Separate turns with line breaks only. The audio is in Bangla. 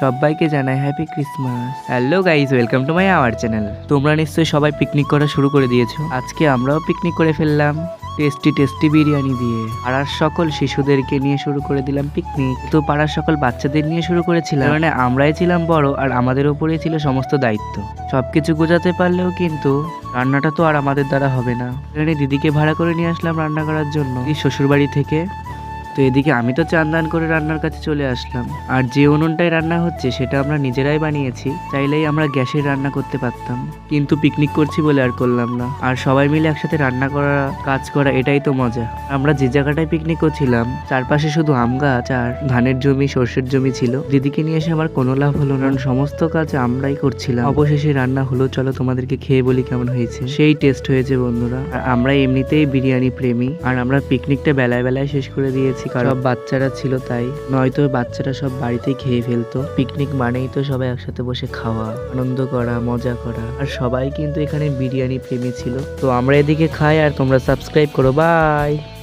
সবাইকে জানাই happy Christmas hello guys welcome to my our channel তোমরা নিশ্চয়ই সবাই পিকনিক করা শুরু করে দিয়েছ। আজকে আমরাও পিকনিক করে ফেললাম টেস্টি টেস্টি বিরিয়ানি দিয়ে। পাড়ার সকল শিশুদেরকে নিয়ে শুরু করে দিলাম পিকনিক তো পাড়ার সকল বাচ্চাদের নিয়ে শুরু করেছিলাম। মানে আমরাই ছিলাম বড় আর আমাদের ওপরেই ছিল সমস্ত দায়িত্ব। সবকিছু গোছাতে পারলেও কিন্তু রান্নাটা তো আর আমাদের দ্বারা হবে না। দিদিকে ভাড়া করে নিয়ে আসলাম রান্না করার জন্য। শ্বশুর বাড়ি থেকে তো এদিকে আমি তো চান দান করে রান্নার কাছে চলে আসলাম। আর যে উনুনটায় রান্না হচ্ছে, সেটা আমরা নিজেরাই বানিয়েছি, চাইলেই আমরা গ্যাসে রান্না করতে পারতাম। কিন্তু পিকনিক করছি বলে আর করলাম না। আর সবাই মিলে একসাথে রান্না করা, কাজ করা, এটাই তো মজা। আমরা যে জায়গাটায় পিকনিক করছিলাম, চারপাশে শুধু আম গাছ আর ধানের জমি, সর্ষের জমি ছিল। দিদিকে নিয়ে এসে আমার কোনো লাভ হলো না। সমস্ত কাজ আমরাই করছিলাম। অবশেষে রান্না হলো, চলো তোমাদেরকে খেয়ে বলি কেমন হয়েছে। সেই টেস্ট হয়েছে বন্ধুরা। আর আমরা এমনিতেই বিরিয়ানি প্রেমী। আর আমরা পিকনিকটা বেলায় বেলায় শেষ করে দিয়েছি। কারণ সব বাচ্চারা ছিল তাই। নয়তো বাচ্চারা সব বাড়িতে খেয়ে ফেলতো। পিকনিক মানেই তো সবাই একসাথে বসে খাওয়া, আনন্দ করা, মজা করা। আর সবাই কিন্তু এখানে বিরিয়ানি প্রেমী ছিল। তো আমরা এদিকে খাই আর তোমরা সাবস্ক্রাইব করো। বাই